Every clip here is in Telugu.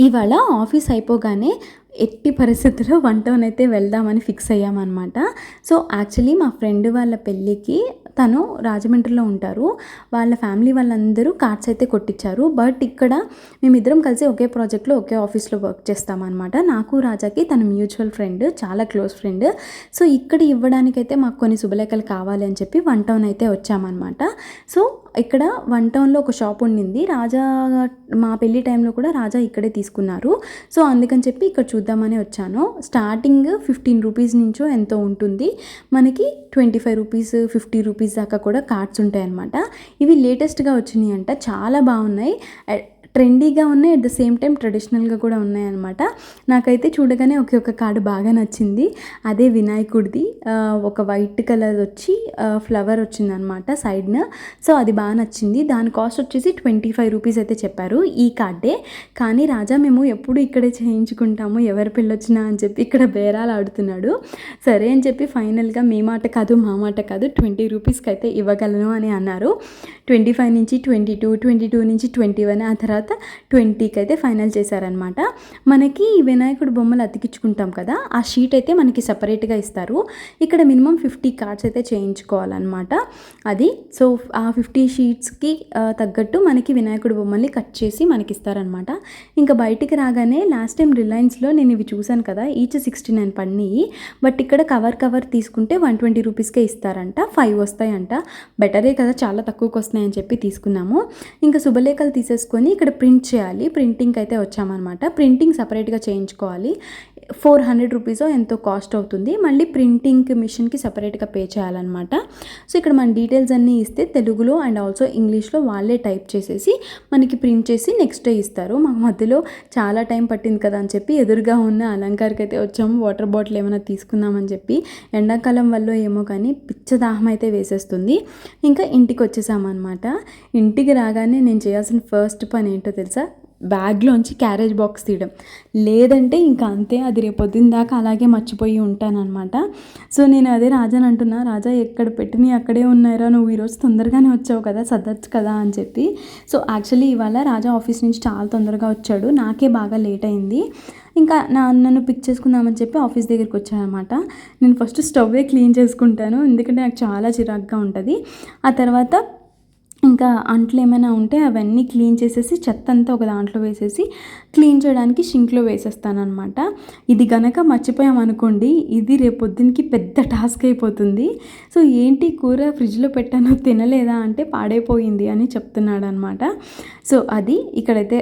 ఇవాళ ఆఫీస్ అయిపోగానే ఎట్టి పరిస్థితుల్లో వన్ టౌన్ అయితే వెళ్దామని ఫిక్స్ అయ్యామన్నమాట. సో యాక్చువల్లీ మా ఫ్రెండ్ వాళ్ళ పెళ్ళికి తను రాజమండ్రిలో ఉంటారు. వాళ్ళ ఫ్యామిలీ వాళ్ళందరూ కార్డ్స్ అయితే కొట్టించారు బట్ ఇక్కడ మేమిద్దరం కలిసి ఒకే ప్రాజెక్ట్లో ఒకే ఆఫీస్లో వర్క్ చేస్తామన్నమాట. నాకు రాజాకి తన మ్యూచువల్ ఫ్రెండ్ చాలా క్లోజ్ ఫ్రెండ్. సో ఇక్కడ ఇవ్వడానికైతే మాకు కొన్ని శుభలేఖలు కావాలి అని చెప్పి వన్ టౌన్ అయితే వచ్చామన్నమాట. సో ఇక్కడ వన్ టౌన్లో ఒక షాప్ ఉండింది. రాజా మా పెళ్ళి టైంలో కూడా రాజా ఇక్కడే తీసుకున్నారు. సో అందుకని చెప్పి ఇక్కడ చూద్దామని వచ్చాను. స్టార్టింగ్ ఫిఫ్టీన్ రూపీస్ నుంచో ఎంతో ఉంటుంది. మనకి twenty five rupees fifty rupees దాకా కూడా కార్డ్స్ ఉంటాయి అనమాట ఇవి లేటెస్ట్గా వచ్చినాయి అంట చాలా బాగున్నాయి. ట్రెండీగా ఉన్నాయి అట్ ద సేమ్ టైం ట్రెడిషనల్గా కూడా ఉన్నాయన్నమాట. నాకైతే చూడగానే ఒకే ఒక కార్డు బాగా నచ్చింది. అదే వినాయకుడిది. ఒక వైట్ కలర్ వచ్చి ఫ్లవర్ వచ్చిందనమాట సైడ్న సో అది బాగా నచ్చింది. దాని కాస్ట్ వచ్చేసి ట్వంటీ ఫైవ్ రూపీస్ అయితే చెప్పారు ఈ కార్డే కానీ రాజా మేము ఎప్పుడు ఇక్కడే చేయించుకుంటాము ఎవరి పెళ్ళొచ్చినా అని చెప్పి ఇక్కడ బేరాలు ఆడుతున్నాడు. సరే అని చెప్పి ఫైనల్గా మీ మాట కాదు మా మాట కాదు ట్వంటీ రూపీస్కి అయితే ఇవ్వగలను అని అన్నారు. ట్వంటీ ఫైవ్ నుంచి ట్వంటీ టూ ట్వంటీ టూ నుంచి ట్వంటీ వన్ ఆ తర్వాత ట్వంటీకి అయితే ఫైనల్ చేశారనమాట మనకి ఈ వినాయకుడు బొమ్మలు అతికించుకుంటాం కదా ఆ షీట్ అయితే మనకి సపరేట్గా ఇస్తారు. ఇక్కడ మినిమం ఫిఫ్టీ కార్డ్స్ అయితే చేయించుకోవాలన్నమాట. అది సో ఆ ఫిఫ్టీ షీట్స్కి తగ్గట్టు మనకి వినాయకుడు బొమ్మల్ని కట్ చేసి మనకి ఇస్తారనమాట ఇంకా బయటికి రాగానే లాస్ట్ టైం రిలయన్స్లో నేను ఇవి చూశాను కదా ఈచ్ సిక్స్టీ నైన్ పడినాయి బట్ ఇక్కడ కవర్ కవర్ తీసుకుంటే వన్ ట్వంటీ రూపీస్కే ఇస్తారంట ఫైవ్ వస్తాయంట. బెటరే కదా చాలా తక్కువకి వస్తున్నాయని చెప్పి తీసుకున్నాము. ఇంకా శుభలేఖలు తీసేసుకొని ఇక్కడ ప్రింట్ చేయాలి. ప్రింటింగ్ అయితే వచ్చామన్నమాట. ప్రింటింగ్ సపరేట్గా చేయించుకోవాలి. ఫోర్ హండ్రెడ్ రూపీస్ ఎంతో కాస్ట్ అవుతుంది. మళ్ళీ ప్రింటింగ్ మిషన్కి సపరేట్గా పే చేయాలన్నమాట. సో ఇక్కడ మన డీటెయిల్స్ అన్నీ ఇస్తే తెలుగులో అండ్ ఆల్సో ఇంగ్లీష్లో వాళ్ళే టైప్ చేసేసి మనకి ప్రింట్ చేసి నెక్స్ట్ డే ఇస్తారు. మాకు మధ్యలో చాలా టైం పట్టింది కదా అని చెప్పి ఎదురుగా ఉన్న అలంకార్కి అయితే వచ్చాము. వాటర్ బాటిల్ ఏమైనా తీసుకుందామని చెప్పి ఎండాకాలం వల్ల ఏమో కానీ పిచ్చ దాహం అయితే వేసేస్తుంది. ఇంకా ఇంటికి వచ్చేసామన్నమాట. ఇంటికి రాగానే నేను చేయాల్సిన ఫస్ట్ పని ఏంటో తెలుసా? బ్యాగ్లోంచి క్యారేజ్ బాక్స్ తీయడం. లేదంటే ఇంకా అంతే అది రేపు పొద్దున్న దాకా అలాగే మర్చిపోయి ఉంటానన్నమాట. సో నేను అదే రాజాని అంటున్నా రాజా ఎక్కడ పెట్టిని అక్కడే ఉన్నారా నువ్వు ఈరోజు తొందరగానే వచ్చావు కదా సర్దచ్చు కదా అని చెప్పి. సో యాక్చువల్లీ ఇవాళ రాజా ఆఫీస్ నుంచి చాలా తొందరగా వచ్చాడు నాకే బాగా లేట్ అయింది. ఇంకా నా నన్ను పిక్ చేసుకుందామని చెప్పి ఆఫీస్ దగ్గరికి వచ్చానమాట నేను ఫస్ట్ స్టవ్వే క్లీన్ చేసుకుంటాను ఎందుకంటే నాకు చాలా చిరాగ్గా ఉంటుంది. ఆ తర్వాత ఇంకా అంట్లు ఏమైనా ఉంటే అవన్నీ క్లీన్ చేసేసి చెత్త అంతా ఒక దాంట్లో వేసేసి క్లీన్ చేయడానికి షింక్లో వేసేస్తానమాట ఇది గనక మర్చిపోయామనుకోండి ఇది రేపు పొద్దునకి పెద్ద టాస్క్ అయిపోతుంది. సో ఏంటి కూర ఫ్రిడ్జ్లో పెట్టానో తినలేదా అంటే పాడైపోయింది అని చెప్తున్నాడు అనమాట సో అది ఇక్కడైతే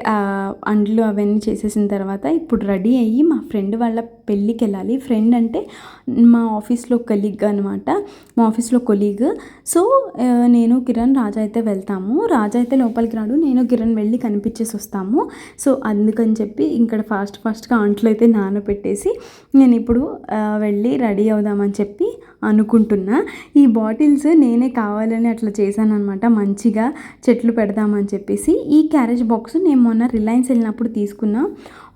అండ్లు అవన్నీ చేసేసిన తర్వాత ఇప్పుడు రెడీ అయ్యి మా ఫ్రెండ్ వాళ్ళ పెళ్ళికి వెళ్ళాలి ఫ్రెండ్ అంటే మా ఆఫీస్లో కొలీగ్ అనమాట మా ఆఫీస్లో కొలీగ్. సో నేను కిరణ్ రాజా అయితే వెళ్తాము. రాజా అయితే లోపలికి రాడు. నేను కిరణ్ వెళ్ళి కనిపించేసి వస్తాము. సో అందుకని చెప్పి ఇక్కడ ఫాస్ట్ ఫాస్ట్గా అంట్లు అయితే నానబెట్టేసి నేను ఇప్పుడు వెళ్ళి రెడీ అవుదామని చెప్పి అనుకుంటున్నా. ఈ బాటిల్స్ నేనే కావాలని అట్లా చేశాను అనమాట మంచిగా చెట్లు పెడదామని చెప్పేసి. ఈ క్యారేజ్ బాక్స్ నేను మొన్న రిలయన్స్ వెళ్ళినప్పుడు తీసుకున్నా.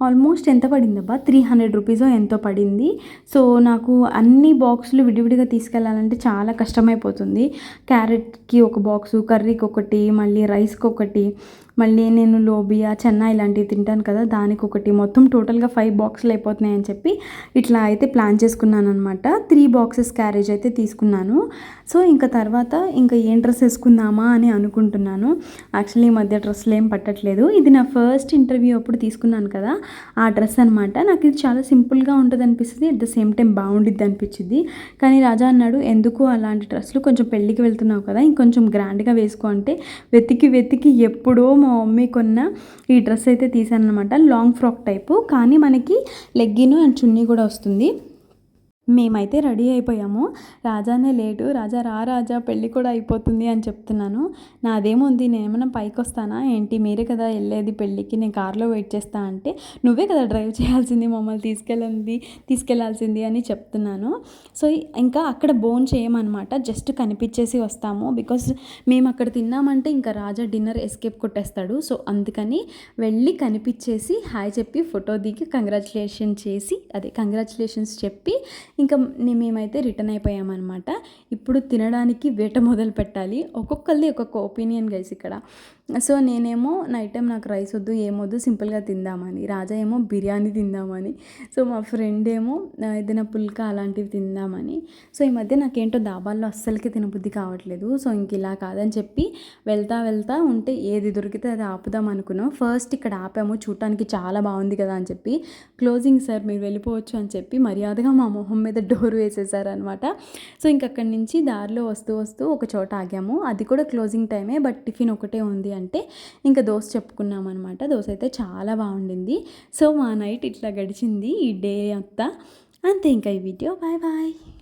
ఆల్మోస్ట్ ఎంత పడిందబ్బా త్రీ హండ్రెడ్ రూపీసో ఎంతో పడింది. సో నాకు అన్ని బాక్సులు విడివిడిగా తీసుకెళ్ళాలంటే చాలా కష్టమైపోతుంది. క్యారెట్కి ఒక బాక్సు కర్రీకి ఒకటి మళ్ళీ రైస్కి ఒకటి మళ్ళీ నేను లోబియా చెన్నా ఇలాంటివి తింటాను కదా దానికి ఒకటి మొత్తం టోటల్గా ఫైవ్ బాక్సులు అయిపోతున్నాయి అని చెప్పి ఇట్లా అయితే ప్లాన్ చేసుకున్నాను అనమాట త్రీ బాక్సెస్ క్యారేజ్ అయితే తీసుకున్నాను. సో ఇంకా తర్వాత ఇంకా ఏం డ్రెస్ వేసుకుందామా అని అనుకుంటున్నాను. యాక్చువల్లీ ఈ మధ్య డ్రెస్సులు ఏం పట్టట్లేదు. ఇది నా ఫస్ట్ ఇంటర్వ్యూ అప్పుడు తీసుకున్నాను కదా. ఆ డ్రెస్ అనమాట నాకు ఇది చాలా సింపుల్గా ఉంటుంది అనిపిస్తుంది అట్ ద సేమ్ టైం బాగుండిద్ది అనిపించింది కానీ రాజా అన్నాడు ఎందుకు అలాంటి డ్రెస్సులు కొంచెం పెళ్ళికి వెళ్తున్నావు కదా ఇంకొంచెం గ్రాండ్గా వేసుకో అంటే వెతికి వెతికి ఎప్పుడో మా మమ్మీ కొన్న ఈ డ్రెస్ అయితే తీసాను అనమాట లాంగ్ ఫ్రాక్ టైపు. కానీ మనకి లెగ్గిను అండ్ చున్నీ కూడా వస్తుంది. మేమైతే రెడీ అయిపోయాము. రాజానే లేటు రాజా రా రాజా పెళ్ళి కూడా అయిపోతుంది అని చెప్తున్నాను. నాదేముంది నేను ఏమైనా పైకి వస్తానా ఏంటి? మీరే కదా వెళ్ళేది పెళ్ళికి నేను కార్లో వెయిట్ చేస్తా అంటే. నువ్వే కదా డ్రైవ్ చేయాల్సింది మమ్మల్ని తీసుకెళ్ళింది తీసుకెళ్ళాల్సింది అని చెప్తున్నాను. సో ఇంకా అక్కడ బోన్ చేయమన్నమాట. జస్ట్ కనిపించేసి వస్తాము. బికాస్ మేము అక్కడ తిన్నామంటే ఇంకా రాజా డిన్నర్ ఎస్కేప్ కొట్టేస్తాడు. సో అందుకని వెళ్ళి కనిపించేసి హాయ్ చెప్పి ఫోటో దిగి కంగ్రాచులేషన్ చేసి అదే కంగ్రాచులేషన్స్ చెప్పి ఇంకా నే- మేమైతే రిటర్న్ అయిపోయామన్నమాట. ఇప్పుడు తినడానికి వేట మొదలు పెట్టాలి. ఒక్కొక్కరిది ఒక్కొక్క ఒపీనియన్ గైస్ ఇక్కడ. సో నేనేమో నైట్ టైం నాకు రైస్ వద్దు ఏమొద్దు సింపుల్గా తిందామని. రాజా ఏమో బిర్యానీ తిందామని. సో మా ఫ్రెండ్ ఏమో ఏదైనా పుల్కా అలాంటివి తిందామని. సో ఈ మధ్య నాకేంటో దాబాల్లో అస్సలకి తినబుద్ధి కావట్లేదు. సో ఇంక ఇలా కాదని చెప్పి వెళ్తా వెళ్తా ఉంటే ఏది దొరికితే అది ఆపుదాం అనుకున్నాం. ఫస్ట్ ఇక్కడ ఆపాము చూడటానికి చాలా బాగుంది కదా అని చెప్పి. క్లోజింగ్ సార్ మీరు వెళ్ళిపోవచ్చు అని చెప్పి మర్యాదగా మా మొహం మీద డోర్ వేసేసారనమాట సో ఇంక అక్కడి నుంచి దారిలో వస్తూ వస్తూ ఒక చోట ఆగాము. అది కూడా క్లోజింగ్ టైమే బట్ టిఫిన్ ఒకటే ఉంది అంటే ఇంకా దోశ చెప్పుకున్నాం అనమాట దోశ అయితే చాలా బాగుండింది. సో మా నైట్ ఇట్లా గడిచింది ఈ డే అంతా. అంతే ఇంకా ఈ వీడియో. Bye bye.